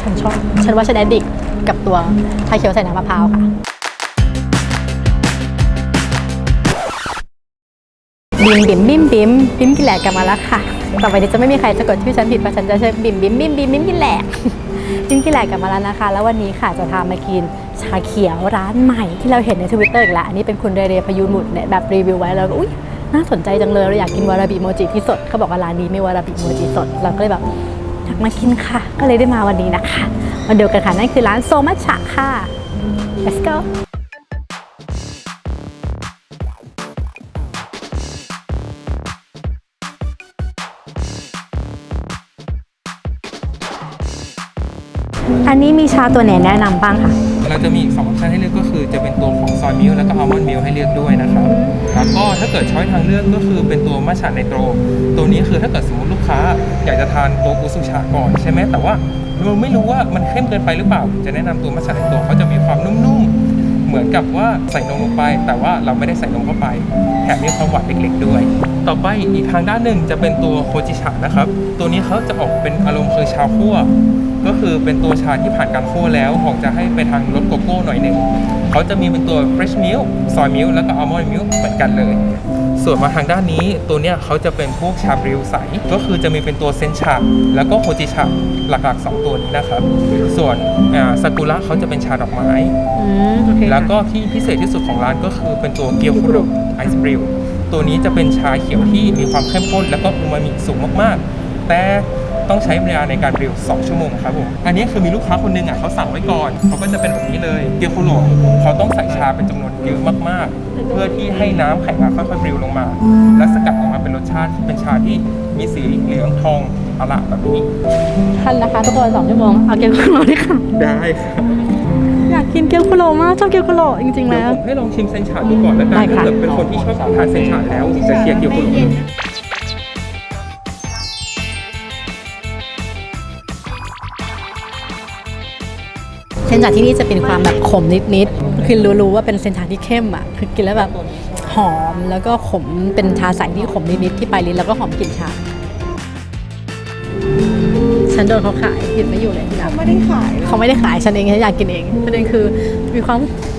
ฉันชอบ ฉันว่าฉันแอดดิกกับตัวชาเขียวใส่น้ำมะพร้าวค่ะ บิมบิมบิมบิมบิมกินแหลกกลับมาแล้วค่ะ ต่อไปนี้จะไม่มีใครจะกดชื่อฉันผิดเพราะฉันจะใช้บิมบิมบิมบิมบิมกินแหลกบิมกินแหลกกลับมาแล้วนะคะ แล้ววันนี้ค่ะจะพามากินชาเขียวร้านใหม่ที่เราเห็นในทวิตเตอร์อีกแล้วอันนี้เป็นคุณเรเรพยูนหมุดเนี่ยแบบรีวิวไว้แล้วก็อุ้ยน่าสนใจจังเลยเราอยากกินวาราบิโมจิที่สดเขาบอกว่าร้านนี้ไม่วาราบิโมจิสดเราก็เลยแบบ อยากมากินค่ะ ก็เลยได้มาวันนี้นะคะ มาดูกันค่ะนั่นคือร้านโซมัชชะค่ะ let's go อันนี้มีชาตัวไหนแนะนำบ้างคะเราจะมีอีกสองออปชันให้เลือกก็คือจะเป็นตัวของซอยมิลแล้วก็อัลมอนด์มิลให้เลือกด้วยนะครับแล้วก็ถ้าเกิดช้อยทางเลือกก็คือเป็นตัวมัชฉะไนโตร ตัวนี้คือถ้าเกิดสมมติลูกค้า อยากจะทานตัวอุซุชาก่อนใช่ไหมแต่ว่าเราไม่รู้ว่ามันเข้มเกินไปหรือเปล่า จะแนะนำตัวมัชฉะไนโตรเขาจะมีความนุ่มๆ เหมือนกับว่าใส่นมลงไป แต่ว่าเราไม่ได้ใส่นมเข้าไปแถมมีความหวานเล็กๆด้วย ต่อไปอีกทางด้านหนึ่งจะเป็นตัวโฮจิชะนะครับ ตัวนี้เขาจะออกเป็นอารมณ์คือชาคั่ว ก็คือเป็นตัวชาที่ผ่านการคั่วแล้วออกจะให้ไปทางรสโกโก้หน่อยหนึ่งเขาจะมีเป็นตัว fresh milk soy milk แล้วก็ almond milk เหมือนกันเลย ส่วนมาทางด้านนี้ตัวเนี้ยเขาจะเป็นพวกชาบริวใส ก็คือจะมีเป็นตัวเซนชาแล้วก็โฮจิชาหลักๆ 2 ตัวนี้นะครับ ส่วนซากุระเขาจะเป็นชาดอกไม้อืมโอเคค่ะแล้วก็ที่พิเศษที่สุดของร้านก็คือเป็นตัวเกียวคุโรไอศบริวตัวนี้จะเป็นชาเขียวที่มีความเข้มข้น แล้วก็อูมามิสูงมากๆ แต่ ต้องใช้เวลาในการบริว2ชั่วโมงครับผมอันนี้คือมีลูกค้าคนหนึงอะเขาสั่งไว้ก่อนเขาก็จะเป็นแบบนี้เลยเกียวคุโรเขาต้องใส่ชาเป็นจำนวนเยอะมากๆ เพื่อที่ให้น้ำแข็งอะค่อยๆบริวลงมา และสกัดออกมาเป็นรสชาติที่เป็นชาที่มีสีเหลืองทองอลามแบบนี้ทันนะคะทุกคนสองชั่วโมงเอาเกียวคุโรด้วยค่ะได้ครับอยากกินเกียวคุโรมากชอบเกียวคุโรจริงๆเดี๋ยวแล้วผมให้ลองชิมเซนชาดูก่อนแล้วกัได้นค่ะถ้าเกิดเป็นคนที่ชอบทานเซนชาแล้วจะเชียร์เกียวคุโร เซนชาที่นี่จะเป็นความแบบขมนิดๆคือรู้ๆว่าเป็นเซนชาที่เข้มอะคือกินแล้วแบบหอมแล้วก็ขมเป็นชาใสที่ขมนิดๆที่ปลายลิ้นแล้วก็หอมกลิ่นชาฉันโดนเขาขายหยุดไม่อยู่เลยที่ร้านไม่ได้ขายเขาไม่ได้ขายฉันเองฉันอยากกินเองประเด็นคือมีความ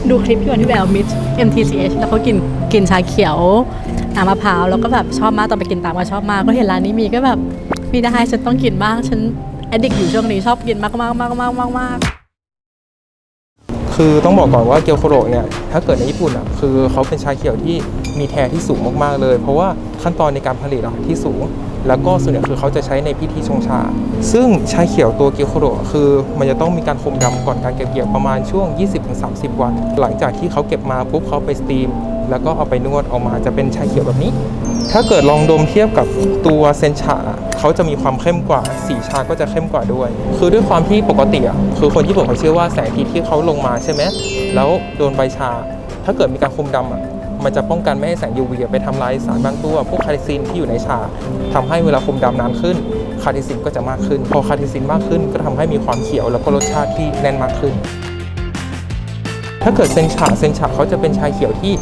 ดูคลิปที่วันที่แบบมิช MTCH แล้วเขากินกินชาเขียวน้ำมะพร้าวแล้วก็แบบชอบมากตอนไปกินตามก็ชอบมากก็เห็นร้านนี้มีก็แบบมีได้ฉันต้องกินบ้างฉันแอดดิกอยู่ช่วงนี้ชอบกินมากมากมากมากมากมาก คือต้องบอกก่อนว่าเกียวโคโรเนี่ยถ้าเกิดในญี่ปุ่นอะคือเขาเป็นชาเขียวที่มีแท้ที่สูงมากๆเลย เพราะว่าขั้นตอนในการผลิตอะที่สูง แล้วก็ส่วนใหญ่คือเขาจะใช้ในพิธีชงชา ซึ่งชาเขียวตัวเกียวโคโรคือ มันจะต้องมีการคมดำก่อนการเก็บเกี่ยวประมาณช่วง 20-30 วัน หลังจากที่เขาเก็บมาปุ๊บเขาไปสตีม แล้วก็เอาไปนวดออกมาจะเป็นชาเขียวแบบนี้ ถ้าเกิดลองดมเทียบกับตัวเซนชาเขาจะมีความเข้มกว่า สีชาก็จะเข้มกว่าด้วย คือด้วยความที่ปกติอะคือคนญี่ปุ่นเขาเชื่อว่าแสงอาทิตย์ที่เขาลงมาใช่ไหมแล้วโดนใบชา ถ้าเกิดมีการคุมดำอะมันจะป้องกันไม่ให้แสง UV ไปทำลายสารบางตัว พวกคาเทซินที่อยู่ในชาทำให้เวลาคุมดำนานขึ้น คาเทซินก็จะมากขึ้น พอคาเทซินมากขึ้นก็ทำให้มีความเขียวแล้วก็รสชาติที่แน่นมากขึ้นถ้าเกิดเซนชาเซนชาเขาจะเป็นชาเขียวที่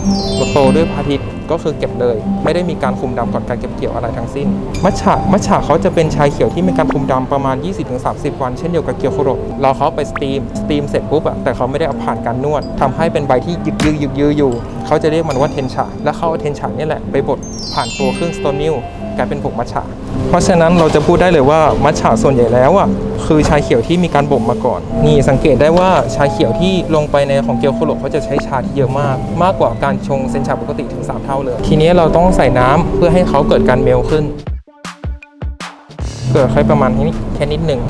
โตด้วยพระอาทิตย์ ก็คือเก็บเลย ไม่ได้มีการคุมดำก่อนการเก็บเกี่ยวอะไรทั้งสิ้น มัชฉะมัชฉะเขาจะเป็นชาเขียวที่มีการคุมดำประมาณ 20-30 วันเช่นเดียวกับเกียวโคโรเราเขาไปสตีมสตีมเสร็จปุ๊บอะแต่เขาไม่ได้เอาผ่านการนวดทำให้เป็นใบที่ยึกยือยึกยืออยู่ เขาจะเรียกมันว่าเทนชาและเขาเอาเทนชานี่แหละไปบดผ่านตัวเครื่องสโตนมิลกลายเป็นผงมัชฉะ เพราะฉะนั้นเราจะพูดได้เลยว่ามัทฉะส่วนใหญ่แล้วอะคือชาเขียวที่มีการบ่มมาก่อน นี่สังเกตได้ว่าชาเขียวที่ลงไปในของเกียวโคโรเขาจะใช้ชาที่เยอะมาก มากกว่าการชงเซนชาปกติถึง 3 เท่าเลย ทีนี้เราต้องใส่น้ำเพื่อให้เขาเกิดการเมลขึ้น เกิดแค่ประมาณนี้แค่นิดหนึ่ง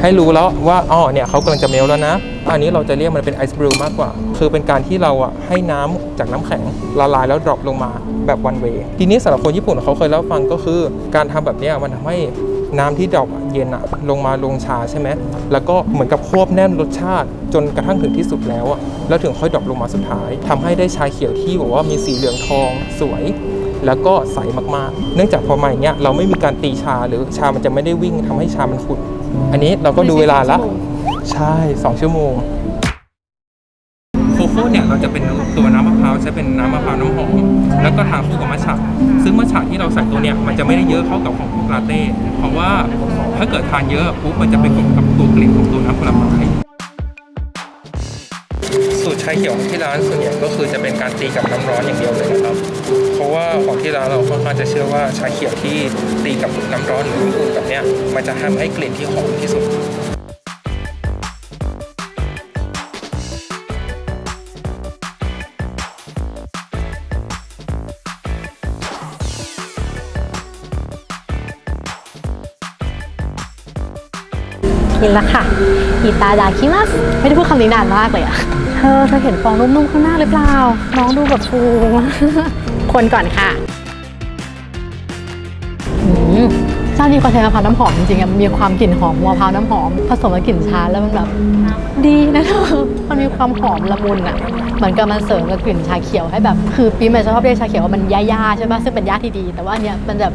ให้รู้แล้วว่าอ๋อเนี่ยเขากำลังจะเมลแล้วนะ อันนี้เราจะเรียกมันเป็นไอซ์บรูมากกว่า คือเป็นการที่เราอะให้น้ำจากน้ำแข็งละลายแล้วดรอปลงมาแบบวันเวทีนี้สำหรับคนญี่ปุ่นเขาเคยเล่าฟังก็คือ การทำแบบนี้มันทำให้น้ำที่ดรอปเย็นอะลงมาลงชาใช่ไหมแล้วก็เหมือนกับควบแน่นรสชาติ จนกระทั่งถึงที่สุดแล้วอะแล้วถึงค่อยดรอปลงมาสุดท้ายทำให้ได้ชาเขียวที่บอกว่ามีสีเหลืองทองสวยแล้วก็ใสมากๆ เนื่องจากพอมาอย่างเงี้ยเราไม่มีการตีชาหรือชามันจะไม่ได้วิ่งทำให้ชามันขุ่น อันนี้เราก็ดูเวลาละใช่ 2 ชั่วโมงโคโค่เนี่ยเราจะเป็นตัวน้ำมะพร้าวใช้เป็นน้ำมะพร้าวน้ำหอมแล้วก็ทานคู่กับมัทฉะซึ่งมัทฉะที่เราใส่ตัวเนี่ยมันจะไม่ได้เยอะเท่ากับของพวกลาเต้เพราะว่าถ้าเกิดทานเยอะปุ๊บมันจะไปกดกับตัวกลิ่นของตัวน้ำผลไม้สูตรชาเขียวของที่ร้านส่วนใหญ่ก็คือจะเป็นการตีกับน้ำร้อนอย่างเดียวเลยนะครับ เพราะว่าของที่ร้านเราค่อนข้างจะเชื่อว่าชาเขียวที่ตีกับน้ำร้อนหรือน้ำอุ่นแบบเนี้ยมันจะทำให้กลิ่นที่หอมที่สุดกินละค่ะอิตาดาคิมัสไม่ได้พูดคำนี้นานมากเลยอะเธอเธอเห็นฟองนุ่มๆข้างหน้าหรือเปล่า น้องดูแบบฟูมาก คนก่อนค่ะอืมเจ้านี้เขาใช้มะพร้าวน้ำหอมจริงๆอะมีความกลิ่นหอมมะพร้าวน้ำหอม ผสมกับกลิ่นชาแล้วมันแบบดีนะเธอมันมีความหอมละมุนอะเหมือนกับมันเสริมกับกลิ่นชาเขียวให้แบบ คือปีใหม่ชอบเรียกชาเขียวว่ามันย่าๆใช่ปะซึ่งเป็นย่าที่ดี แต่ว่าเนี้ยมันแบบ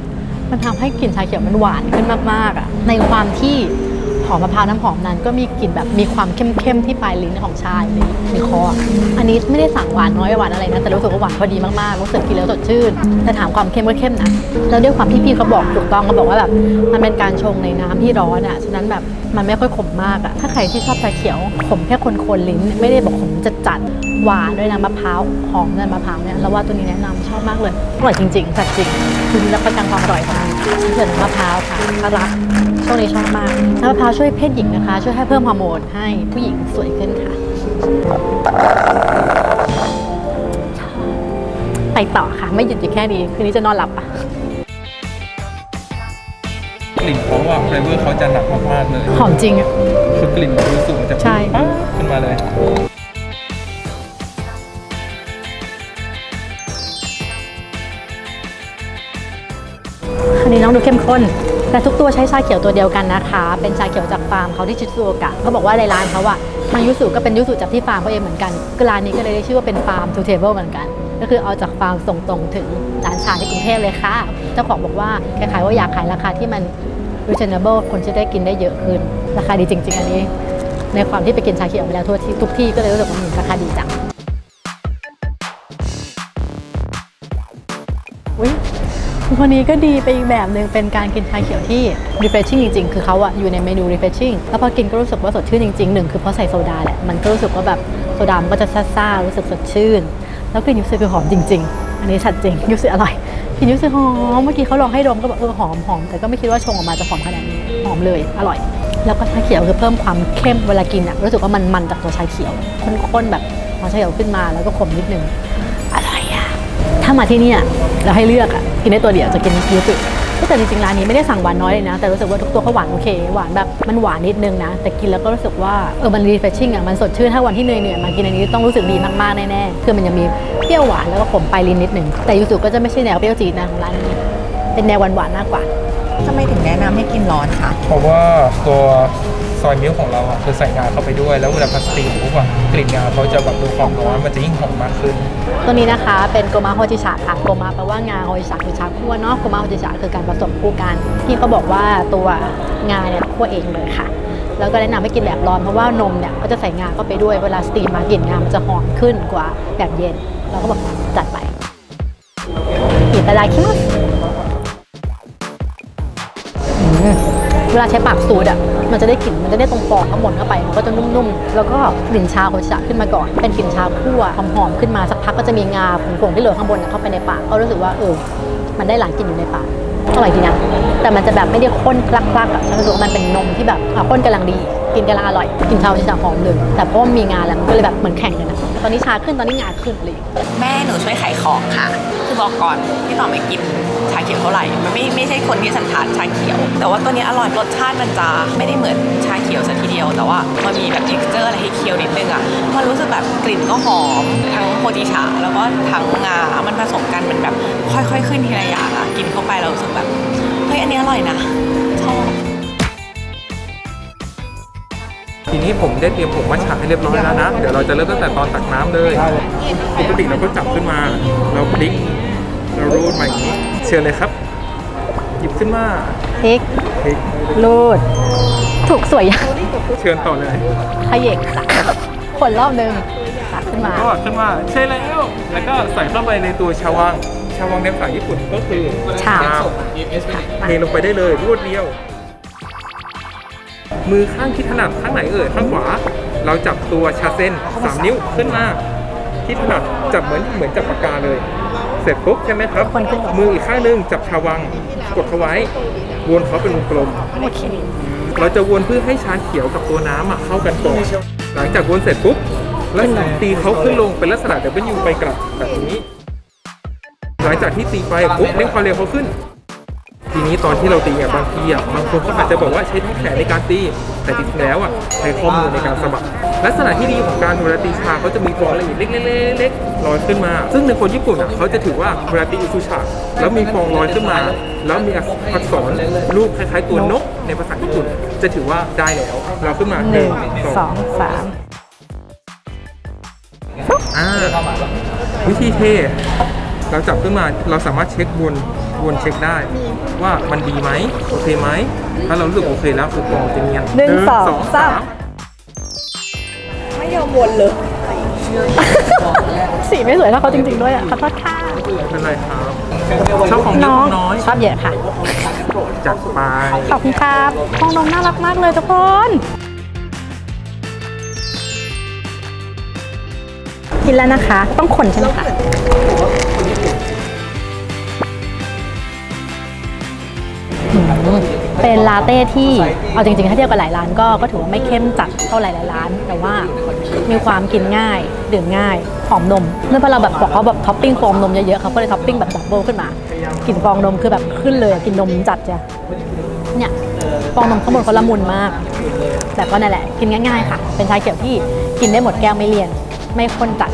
มันทำให้กลิ่นชาเขียวมันหวานขึ้นมากๆอะในความที่ หอมมะพร้าวน้ำหอมนั้น ก็มีกลิ่นแบบมีความเข้มๆที่ปลายลิ้นของชาอยู่ในในคออันนี้ไม่ได้สั่งหวานน้อยหวานอะไรนะแต่รู้สึกว่าหวานพอดีมากๆรู้สึกกินแล้วสดชื่นแต่ถามความเข้มก็เข้มนะแล้วด้วยความที่พี่เขาบอกถูกต้องเขาบอกว่าแบบมันเป็นการชงในน้ำที่ร้อนอะฉะนั้นแบบมันไม่ค่อยขมมากอะถ้าใครที่ชอบชาเขียวขมแค่คนๆลิ้น ไม่ได้บอกขมจัดจัดๆหวานด้วยนะมะพร้าวหอมด้วยมะพร้าวเนี่ยแล้วว่าตัวนี้แนะนำชอบมากเลยอร่อยจริงๆจัดจริงคือรับประกันความอร่อยของมันเกิดมะพร้าวค่ะน่ารักช่วงนี้ชอบมากน้ำมะพร้าวช่วยเพศหญิงนะคะ ช่วยให้เพิ่มฮอร์โมนให้ผู้หญิงสวยขึ้นค่ะ ไปต่อค่ะ ไม่หยุดอยู่แค่นี้ คืนนี้จะนอนหลับปะกลิ่นเขาอะเฟรเวอร์เขาจะหนักมากๆเลยหอมจริงอะ คือกลิ่นรู้สึกมันจะใช่ ป๊าบขึ้นมาเลยอันนี้น้องดูเข้มข้น แต่ทุกตัวใช้ชาเขียวตัวเดียวกันนะคะ เป็นชาเขียวจากฟาร์มเขาที่ชิซูโอกะเขาบอกว่าในร้านเขาอะมันยูสุก็เป็นยูสุจากที่ฟาร์มเขาเองเหมือนกันก็ร้านนี้ก็เลยได้ชื่อว่าเป็นฟาร์มทูเทเบิลเหมือนกัน ก็คือเอาจากฟาร์มส่งตรงถึงร้านชาที่กรุงเทพเลยค่ะ เจ้าของบอกว่าคล้ายๆว่าอยากขายราคาที่มัน reasonable คนจะได้กินได้เยอะขึ้น ราคาดีจริง ๆ อันนี้ ในความที่ไปกินชาเขียวมาแล้วทั่วที่ทุกที่ก็เลยรู้สึกว่ามันราคาดีจัง วันนี้ก็ดีไปอีกแบบหนึ่งเป็นการกินชาเขียวที่ refreshing จริงๆ คือเขาอะอยู่ในเมนู refreshing แล้วพอกินก็รู้สึกว่าสดชื่นจริงๆหนึ่งคือเพราะใส่โซดาแหละ มันก็รู้สึกว่าแบบโซดามันก็จะซ่าๆรู้สึกสดชื่น แล้วกลิ่นยูสึคือหอมจริง ๆ อันนี้ชัดจริงยูสึอร่อยกลิ่นยูสึหอมเมื่อกี้เขาลองให้ดมก็แบบเออหอมหอมแต่ก็ไม่คิดว่าชงออกมาจะหอมขนาดนี้หอมเลยอร่อย แล้วก็ชาเขียวคือเพิ่มความเข้มเวลากินอะรู้สึกว่ามันมันจากตัวชาเขียวข้นๆแบบพอชาเขียวขึ้นมาแล้วก็ขมนิดนึงอร่อยอะถ้ามาที่นี่เราให้เลือกอะ กินได้ตัวเดียวจะกินยูสึแต่จริงๆร้านนี้ไม่ได้สั่งหวานน้อยเลยนะ แต่รู้สึกว่าทุกตัวเขาหวานโอเค หวานแบบมันหวานนิดนึงนะ แต่กินแล้วก็รู้สึกว่าเออมันรีเฟรชชิ่งอะมันสดชื่นถ้าวันที่เหนื่อยๆมากินอันนี้ต้องรู้สึกดีมากๆแน่ๆคือมันยังมีเปรี้ยวหวานแล้วก็ขมปลายลิ้นนิดนึงแต่ยูสึก็จะไม่ใช่แนวเปรี้ยวจี๊ดนะของร้านนี้ เป็นแนวหวานๆมากกว่าทำไมถึงแนะนำให้กินร้อนคะเพราะว่าตัว ซอยมิลค์ของเราอะคือใส่งาเข้าไปด้วย แล้วเวลาพาสติกปุ๊บอะกลิ่นงาเขาจะแบบดูความร้อนมันจะยิ่งหอมมากขึ้น ตัวนี้นะคะเป็นโกมาโฮจิชะค่ะโกมาแปลว่างาโฮจิชะคือชาคั่วเนาะโกมาโฮจิชะคือการผสมคู่กันที่เขาบอกว่าตัวงาเนี่ยคั่วเองเลยค่ะแล้วก็แนะนำให้กินแบบร้อนเพราะว่านมเนี่ยก็จะใส่งาเข้าไปด้วยเวลาสตรีมมากลิ่นงามันจะหอมขึ้นกว่าแบบเย็น เราก็บอกจัดไปอิตาดาคิมัส เวลาใช้ปากสูดอะ มันจะได้กลิ่น มันจะได้ตรงฟองข้างบนเข้าไป มันก็จะนุ่มๆ แล้วก็กลิ่นชาโฮจิชะขึ้นมาก่อน เป็นกลิ่นชาคั่วหอมๆ ขึ้นมาสักพักก็จะมีงาผงๆที่เหลือข้างบนอะเข้าไปในปากก็รู้สึกว่าเออ มันได้หลายกลิ่นอยู่ในปากอร่อยดีนะ แต่มันจะแบบไม่ได้ข้นคลักๆอะฉันรู้สึกว่ามันเป็นนมที่แบบข้นกำลังดี กินกำลังอร่อย กินชาชิชะหอมเลย แต่เพราะมีงาแล้วก็เลยแบบเหมือนแข่งกันนะ ตอนนี้ชาขึ้น ตอนนี้งาขึ้นเลย แม่หนูช่วยขายของค่ะ คือบอกก่อนพี่ต่อไม่กินาเขียวเท่าไหร่ มันไม่ไม่ใช่คนที่สันทานชาเขียว แต่ว่าตัวนี้อร่อยรสชาติมันจะไม่ได้เหมือนชาเขียวซะทีเดียว แต่ว่ามันมีแบบ texture อะไรให้เคี้ยวนิดนึงอะ มันรู้สึกแบบกลิ่นก็หอม ทั้งโฮจิชาแล้วก็ทั้งงา มันผสมกันมันแบบค่อย ๆ ขึ้นทีละอย่างอะ กินเข้าไปเรารู้สึกแบบ เฮ้ย อันนี้อร่อยนะ ชอบทีนี้ผมได้เตรียมผงมัทฉะให้เรียบร้อยแล้วนะ เดี๋ยวเราจะเริ่มตั้งแต่ตอนตักน้ำเลย ปกติเราก็จับขึ้นมา เราพลิก เรารูดมาอย่างนี้ เชิญเลยครับ หยิบขึ้นมาพริกพลิกรูด ถูกสวยยังเชิญต่อเลยขยเยกตักคนรอบนึงตักขึ้นมาก็ขึ้นมาใช่แล้ว แล้วก็ใส่เข้าไปในตัวชาวัง ชาวังในภาษาญี่ปุ่นก็คือชามเทลงไปได้เลยรวดเดียว มือข้างที่ถนัดข้างไหนเอ่ยข้างขวา เราจับตัวชาเซนสามนิ้วขึ้นมาที่ถนัดจับเหมือนเหมือนจับปากกาเลย เสร็จปุ๊บใช่ไหมครับ คนขึ้น มืออีกข้างหนึงจับชาวัง กดเขาไว้ วนเขาเป็นวงกลม โอเค เราจะวนเพื่อให้ชาเขียวกับตัวน้ำอะเข้ากันก่อน หลังจากวนเสร็จปุ๊บแล้วตีเขาขึ้นลงเป็นลักษณะ W ไปกลับแบบนี้ หลังจากที่ตีไปปุ๊บเร่งความเร็วเขาขึ้น ทีนี้ตอนที่เราตีเนี่ยบางทีอะบางคนเขาอาจจะบอกว่าใช้ทั้งแขนในการตี แต่จริงๆแล้วอะใช้ข้อมือในการสะบัด ลักษณะที่ดีของการเวลาตีชาเขาจะมีฟองละเอียดเล็กๆๆๆลอยขึ้นมา ซึ่งในคนญี่ปุ่นอะเขาจะถือว่าเวลาตีอิซูชาแล้วมีฟองลอยขึ้นมา แล้วมีอักษรรูปคล้ายๆตัวนกในภาษาญี่ปุ่น จะถือว่าได้แล้วเราขึ้นมาหนึ่งสองสามอ่าวิธีเทเราจับขึ้นมาเราสามารถเช็ควนวนเช็คได้ ว่ามันดีไหมโอเคไหมถ้าเรารู้สึกโอเคแล้วคือกองจะเนียนหนึ่งสองสาม ไม่ยอมวนเลย สีไม่สวยเท่าเขาจริงๆด้วยอะขอโทษค่ะเป็นไรครับชอบของเยอะน้ขอองงน้อยชอบเยอะค่ะ จัดไปขอบคุณครับห้องนมน่ารักมากเลยทุกคนกินแล้วนะคะ ต้องคนใช่ไหมคะ เป็นลาเต้ที่เอาจริงๆ ถ้าเทียบกับหลายร้านก็ก็ถือว่าไม่เข้มจัดเท่าหลายๆร้าน แต่ว่ามีความกินง่าย ดื่มง่าย หอมนมเนื่องจากเราแบบบอกเขาแบบท็อปปิ้งฟองนมเยอะๆเขาก็เลยท็อปปิ้งแบบดับเบิลขึ้นมากลิ่นฟองนมคือแบบขึ้นเลยกินนมจัดจ้ะเนี่ยฟองนมข้างบนเขาละมุนมาก แต่ก็นั่นแหละ กินง่ายๆค่ะ เป็นชาเขียวที่กินได้หมดแก้วไม่เลี่ยน ไม่ข้นจัด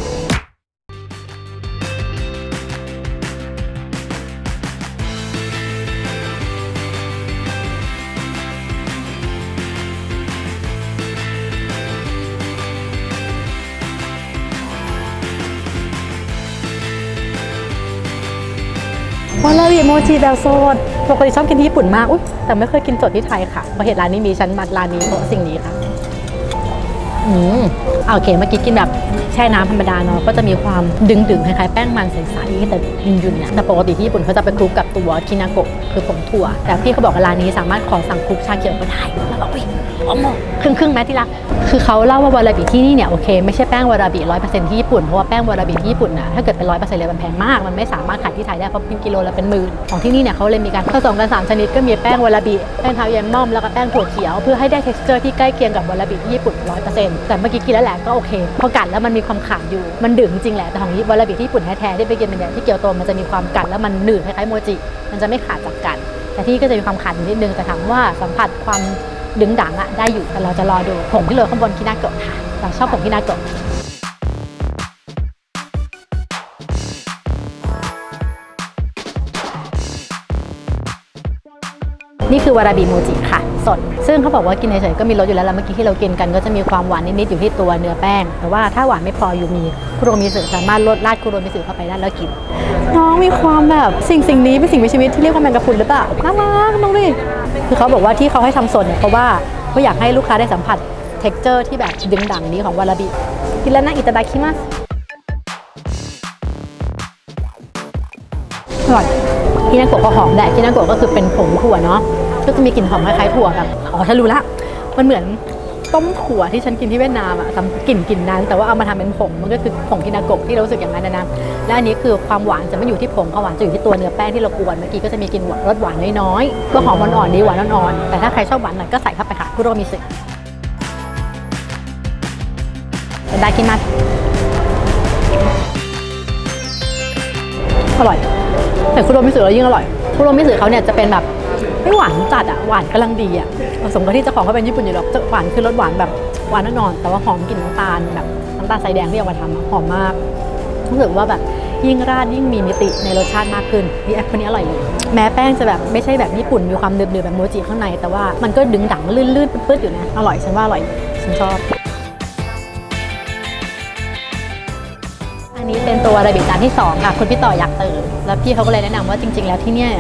วาลาบิโมจิแบบสดปกติชอบกินที่ญี่ปุ่นมาก อุ๊ย แต่ไม่เคยกินสดที่ไทยค่ะเพราะเหตุร้านนี้มีฉันมาร้านนี้เพราะสิ่งนี้ค่ะ อืมโอเคเมื่อกี้กินแบบแช่น้ำธรรมดาเนาะก็จะมีความดึงดึงๆคล้ายๆแป้งมันใสๆแต่ยุ่นๆนะแต่ปกติที่ญี่ปุ่นเขาจะไปคลุกกับตัวคินาโกะคือผงถั่ว แต่พี่เขาบอกว่าร้านนี้สามารถขอสั่งคลุกชาเขียวก็ได้แล้วบอกอุ้ยอ้โหครึ่งครึ่งไหมที่รักคือเขาเล่าว่าวาราบิที่นี่เนี่ยโอเคไม่ใช่แป้งวาราบิร้อยเปอร์เซ็นต์ที่ญี่ปุ่นเพราะว่าแป้งวาราบิที่ญี่ปุ่นน่ะถ้าเกิดเป็นร้อยเปอร์เซ็นต์เลยมันแพงมากมันไม่สามารถขายที่ไทยได้เพราะเป็นกิโลละเป็นหมื่นของที่นี่เนี่ยเขาเลยมีการผสมกันสามชนิดก็มีแป้งวาราบิแป้งเท้าแยมม่อมแล้วก็แป้งถั่วเขียวเพื่อให้ได้ texture ที่ใกล้เคียงกับวาราบิที่ญี่ปุ่นร้อยเปอร์เซ็นตแต่เมื่อกี้กินแล้วแหละก็โอเค พอกัดแล้วมันมีความขาดอยู่ มันดื่มจริงแหละ แต่ของวาราบิที่ญี่ปุ่นแท้ๆที่ไปกินเป็นแบบที่เกียวโตมันจะมีความกัดแล้วมันหนืดคล้ายๆโมจิ มันจะไม่ขาดจากกัน แต่ที่ก็จะมีความขาดอยู่นิดนึง แต่ถามว่าสัมผัสความดึงดังอะได้อยู่ แต่เราจะรอดูผงที่โรยข้างบนคินาโกะค่ะ เราชอบผงคินาโกะนี่คือวาราบิโมจิค่ะ สด ซึ่งเขาบอกว่ากินเฉยๆก็มีรสอยู่แล้วแล้วเมื่อกี้ที่เรากินกันก็จะมีความหวานนิดๆอยู่ที่ตัวเนื้อแป้ง แต่ว่าถ้าหวานไม่พออยู่มีคุโรมิสึสามารถลดราดคุโรมิสึเข้าไปได้แล้วกิน น้องมีความแบบสิ่งสิ่งนี้เป็นสิ่งมีชีวิตที่เรียกว่าแมงกะพรุนหรือเปล่าน่ารักน้องดิคือเขาบอกว่าที่เขาให้ทำสดเนี่ยเพราะว่าเขาอยากให้ลูกค้าได้สัมผัสเท็กเจอร์ที่แบบดึงดังนี้ของวาราบิกินแล้วนะอิตาดาคิมัสอร่อยกินาโกะก็หอมแหละกินาโกะก็คือเป็นผงถั่วเนาะ ก็จะมีกลิ่นหอมคล้ายๆถั่วแบบอ๋อฉันรู้ละมันเหมือนต้มถั่วที่ฉันกินที่เวียดนามอะทำกลิ่นกลิ่นนั้น แต่ว่าเอามาทำเป็นผงมันก็คือผงกินาโกะที่เรารู้สึกอย่างนั้นนะนะและอันนี้คือความหวานจะไม่อยู่ที่ผงความหวานจะอยู่ที่ตัวเนื้อแป้งที่เรากวนเมื่อกี้ก็จะมีกลิ่นหวานรสหวานน้อยๆก็หอมอ่อนๆดีหวานอ่อนๆแต่ถ้าใครชอบหวานหน่อยก็ใส่เข้าไปค่ะคุโรมิสึได้กินมาอร่อยแต่คุโรมิสึแล้วยิ่งอร่อยคุโรมิสึเขาเนี่ยจะเป็นแบบ ไม่หวานจัดอะหวานกำลังดีอะผสมกับที่เจ้าของเขาเป็นญี่ปุ่นอยู่หรอกจะหวานคือรสหวานแบบหวานแน่นอน แต่ว่าหอมกลิ่นน้ำตาลแบบน้ำตาลทรายแดงที่เอามาทำหอมมากรู้สึกว่าแบบยิ่งราดยิ่งมีมิติในรสชาติมากขึ้นนี่แอปคนนี้อร่อยเลย แม้แป้งจะแบบไม่ใช่แบบญี่ปุ่นมีความเดือดๆแบบโมจิข้างใน แต่ว่ามันก็ดึงดังลื่นๆปื้ดๆอยู่นะอร่อยฉันว่าอร่อยฉันชอบ นนี้เป็นตัวระเบียบจานที่2ค่ะคุณพี่ต่ออยากเติมแล้วพี่เขาก็เลยแนะนำว่าจริง ๆ แล้วที่เนี่ย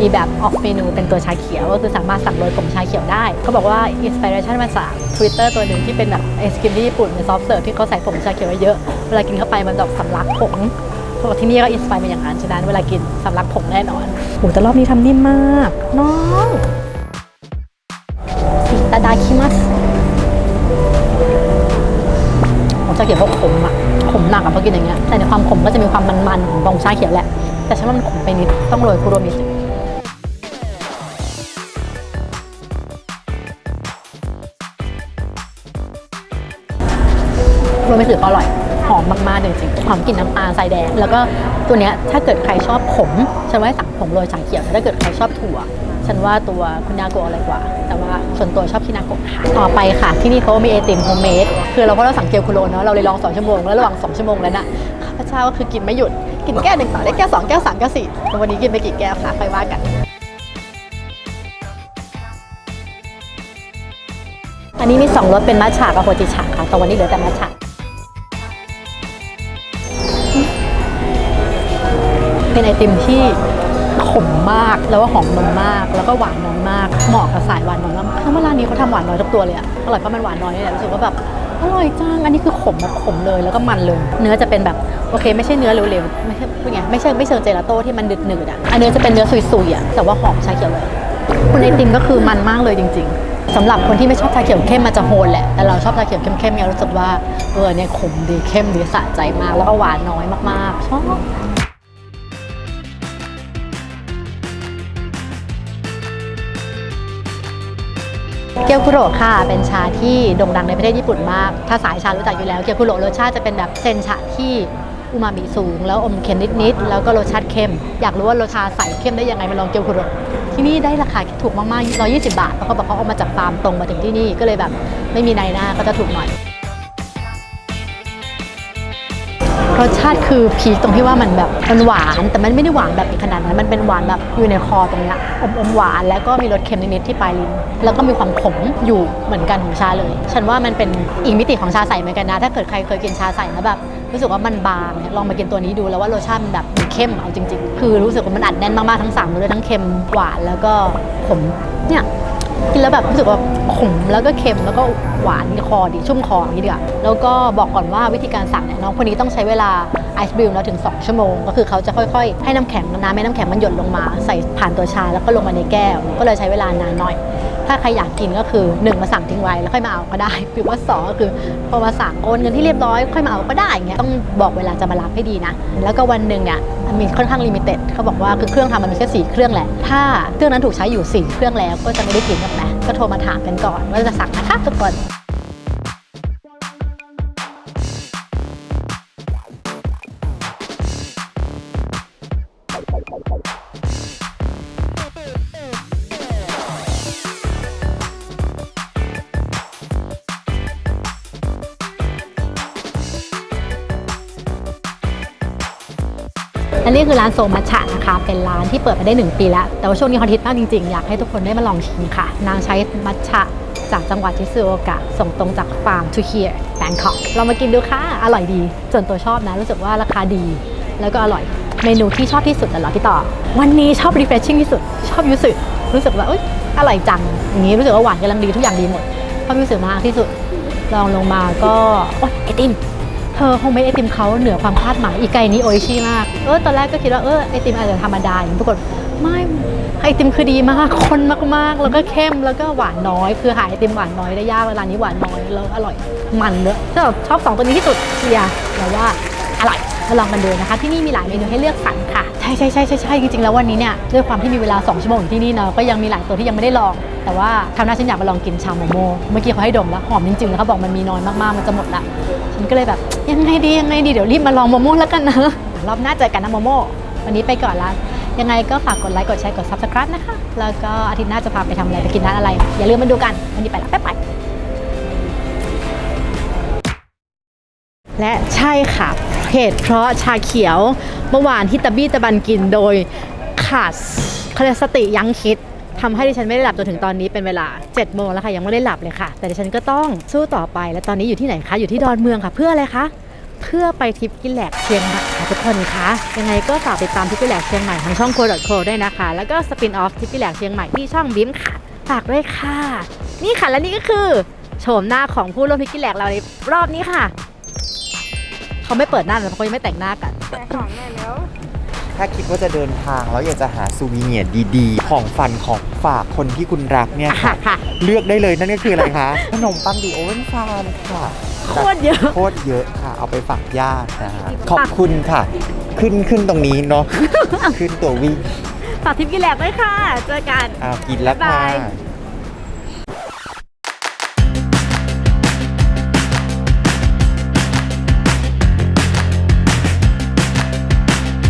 มีแบบออฟเมนูเป็นตัวชาเขียวก็คือสามารถสั่งโรยผงชาเขียวได้เขาบอกว่าอินสปิเรชันมาจาก Twitter ตัวหนึ่งที่เป็นแบบไอศกรีมที่ญี่ปุ่นเป็นซอฟต์เสิร์ฟที่เขาใส่ผงชาเขียวไว้เยอะเวลากินเข้าไปมันแบบสำลักผงเขาบอกที่นี่ก็อินสปายมาอย่างนั้นฉะนั้นเวลากินสำลักผงแน่นอนโหแต่รอบนี้ทำนิ่มมากน้องสีตาดาคิมัสของชาเขียวเขาขมอะ ขมหนักอะพอกินอย่างเงี้ยแต่ในความขมก็จะมีความมันๆของบองชาเขียวแหละ แต่ฉันว่ามันขมไปนิดต้องโรยคุโรมิโรมิสึก็อร่อย หอมมากๆจริงๆหอมกลิ่นน้ำตาลทรายแดง แล้วก็ตัวเนี้ยถ้าเกิดใครชอบขมฉันว่าให้สั่งผงโรยชาเขียวแต่ถ้าเกิดใครชอบถั่ว ฉันว่าตัวคุณนาโกะอะไรกว่า แต่ว่าส่วนตัวชอบคินาโกะค่ะต่อไปค่ะ ที่นี่เขามีไอติมโฮมเมดคือเราเพราะเราสั่งเกียวคุโรเนาะเราเลยลอง2ชั่วโมงแล้วระหว่าง2ชั่วโมงแล้วน่ะข้าพเจ้าก็คือกินไม่หยุดกินแก้วหนึ่งต่อได้แก้วสองแก้วสามแก้วสี่ต่วันนี้กินไปกี่แก้วคะค่อยว่ากันอันนี้มีสองรสเป็นมัทฉะกับโฮจิฉะค่ะแต่วันนี้เหลือแต่มัทฉะเป็นไอติมที่ ขมมาก แล้วก็หอมนมมาก แล้วก็หวานน้อยมาก เหมาะกับสายหวานน้อยมากคือว่าร้านนี้เขาทำหวานน้อยทุกตัวเลยอะอร่อยเพราะมันหวานน้อยนี่แหละรู้สึกว่าแบบอร่อยจัง อันนี้คือขมแบบขมเลยแล้วก็มันเลย เนื้อจะเป็นแบบโอเค ไม่ใช่เนื้อเหลวๆ ไม่ใช่เป็นไงไม่ใช่ไม่เชิงเจลาโต้ที่มันหนืดๆอะอันเนื้อจะเป็นเนื้อซุยๆอะแต่ว่าหอมชาเขียวเลย คุณไอติมก็คือมันมากเลยจริง ๆสำหรับคนที่ไม่ชอบชาเขียวเข้มมันจะโฮนแหละ แต่เราชอบชาเขียวเข้มๆเนี่ยรู้สึกว่าเออเนี่ยขมดีเข้มดีสะใจมาก แล้วก็หวานน้อยมากๆ ชอบ เกียวคุโรค่ะ เป็นชาที่โด่งดังในประเทศญี่ปุ่นมาก ถ้าสายชารู้จักอยู่แล้ว เกียวคุโรรสชาติจะเป็นแบบเซนชาที่อูมามิสูง แล้วอมเค็มนิดๆ แล้วก็รสชาติเข้มอยากรู้ว่ารสชาติใสเข้มได้ยังไงมาลองเกียวคุโรที่นี่ได้ราคาถูกมากๆ120 บาทเพราะเขาบอกเขาเอามาจากฟาร์มตรงมาถึงที่นี่ก็เลยแบบไม่มีในหน้าก็จะถูกหน่อย รสชาติคือพีคตรงที่ว่ามันแบบมันหวาน แต่มันไม่ได้หวานแบบขนาดนั้น มันเป็นหวานแบบอยู่ในคอตรงเนี้ยอมอมหวานแล้วก็มีรสเค็มนิดๆที่ปลายลิ้น แล้วก็มีความขมอยู่เหมือนกันของชาเลย ฉันว่ามันเป็นอีกมิติของชาใสเหมือนกันนะ ถ้าเกิดใครเคยกินชาใสแล้วแบบรู้สึกว่ามันบางลองมากินตัวนี้ดูแล้วว่ารสชาติมันแบบเข้มเอาจริง ๆ คือรู้สึกว่ามันอัดแน่นมากๆทั้งสามเลยทั้งเค็มหวานแล้วก็ขมเนี่ย กินแล้วแบบรู้สึกว่าขมแล้วก็เค็มแล้วก็หวานคอดีชุ่มคออย่างนี้ดีกว่าแล้วก็บอกก่อนว่าวิธีการสั่งเนี่ยน้องคนนี้ต้องใช้เวลาไอซ์บริวแล้วถึง 2 ชั่วโมง ก็คือเขาจะค่อยๆ ให้น้ำแข็งน้ำให้น้ำแข็งมันหยดลงมา ใส่ผ่านตัวชาแล้วก็ลงมาในแก้ว ก็เลยใช้เวลานานหน่อย ถ้าใครอยากกินก็คือ 1 มาสั่งทิ้งไว้แล้วค่อยมาเอาก็ได้หรือว่าสองก็คือพอมาสั่งโอนเงินที่เรียบร้อยค่อยมาเอาก็ได้อย่างเงี้ยต้องบอกเวลาจะมารับให้ดีนะ แล้วก็วันหนึ่งเนี่ยมีค่อนข้างลิมิเต็ดเขาบอกว่าคือเครื่องทำมันมีแค่สี่เครื่องแหละ ถ้าเครื่องนั้นถูกใช้อยู่สี่เครื่องแล้วก็จะไม่ได้กินกับแม่ก็โทรมาถามกันก่อนว่าจะสั่งนะคะทุกคนันนี้คือร้านโซมัชชะนะคะ เป็นร้านที่เปิดมาได้ 1 ปีแล้ว แต่ว่าช่วงนี้ฮอตฮิตมากจริงๆ อยากให้ทุกคนได้มาลองชิมค่ะ นางใช้มัชชะจากจังหวัดชิซูโอกะ ส่งตรงจากฟาร์ม to here Bangkok เรามากินดูค่ะ อร่อยดี ส่วนตัวชอบนะ รู้สึกว่าราคาดี แล้วก็อร่อย เมนูที่ชอบที่สุดแต่หรอพี่ต่อ วันนี้ชอบ refreshing ที่สุด ชอบยูสึรู้สึกว่าเอ้ยอร่อยจัง อย่างนี้รู้สึกว่าหวานกำลังดีทุกอย่างดีหมดชอบยูสึมากที่สุด ลองลงมาก็โอ๊ยไอติม เธอโฮมเมดไอติมเขาเหนือความคาดหมายอีไก่นี้โออิชิมาก เออตอนแรกก็คิดว่าเออไอติมอาจจะธรรมดาอย่างปรากฏไม่ไอติมคือดีมากข้นมากๆ แล้วก็เข้มแล้วก็หวานน้อย คือหาไอติมหวานน้อยได้ยากเวลานี้หวานน้อยแล้วอร่อยมันเนอะชอบชอบสองตัวนี้ที่สุดเชียร์แต่ว่าอร่อยมาลองกันดูนะคะ ที่นี่มีหลายเมนูให้เลือกสรรค่ะ ใช่ใช่ใช่ใช่ใช่จริงๆ แล้ววันนี้เนี่ยด้วยความที่มีเวลา 2 ชั่วโมงอยู่ที่นี่เนาะก็ยังมีหลายตัวที่ยังไม่ได้ลอง แต่ว่าคราวหน้าฉันอยากมาลองกินชาโมโม เมื่อกี้เขาให้ดมแล้วหอมจริงๆแล้วเขาบอกมันมีน้อยมากๆมันจะหมดละฉันก็เลยแบบ ยังไงดียังไงดีเดี๋ยวรีบมาลองโมโม่แล้วกันนะรอบหน้าเจอกันนะโมโม่วันนี้ไปก่อนละยังไงก็ฝากกดไลค์กดแชร์กด subscribe นะคะ แล้วก็อาทิตย์หน้าจะพาไปทำอะไรไปกินร้านอะไร อย่าลืมมาดูกันวันนี้ไปละบ๊ายบายและใช่ค่ะเหตุเพราะชาเขียวเมื่อวานที่ตะบี้ตะบันกินโดยขาดเขาเรียกสติยั้งคิด ทำให้ดิฉันไม่ได้หลับจนถึงตอนนี้เป็นเวลา7โมงแล้วค่ะยังไม่ได้หลับเลยค่ะ แต่ดิฉันก็ต้องสู้ต่อไป และตอนนี้อยู่ที่ไหนคะอยู่ที่ดอนเมืองค่ะเพื่ออะไรคะเพื่อไปทริปกินแหลกเชียงใหม่ค่ะทุกคนคะยังไงก็ฝากติดตามทริปกินแหลกเชียงใหม่ทางช่องโคดโคด้นะคะ แล้วก็สปินออฟทริปกินแหลกเชียงใหม่ที่ช่องบิมค่ะฝากด้วยค่ะ นี่ค่ะและนี่ก็คือโฉมหน้าของผู้ร่วมทริปกินแหลกเราในรอบนี้ค่ะ เขาไม่เปิดหน้าเลยเพราะเขายังไม่แต่งหน้ากันแต่ของแม่แล้ว ถ้าคิดว่าจะเดินทางแล้วอยากจะหาซูวีเนียร์ดีๆ ของฝันของฝากคนที่คุณรักเนี่ยค่ะ ค่ะ เลือกได้เลยนั่นก็คืออะไรคะ ขนมปังดีโอเวนฟานค่ะโคตรเยอะ โคตรเยอะค่ะ เอาไปฝากญาตินะฮะขอบคุณค่ะ ขึ้นขึ้นตรงนี้เนาะ ขึ้นตัววิ่งฝากทิปกินแหลกด้วยค่ะ เจอกัน อ้าวกินแล้วบ๊ายค่ะ บาย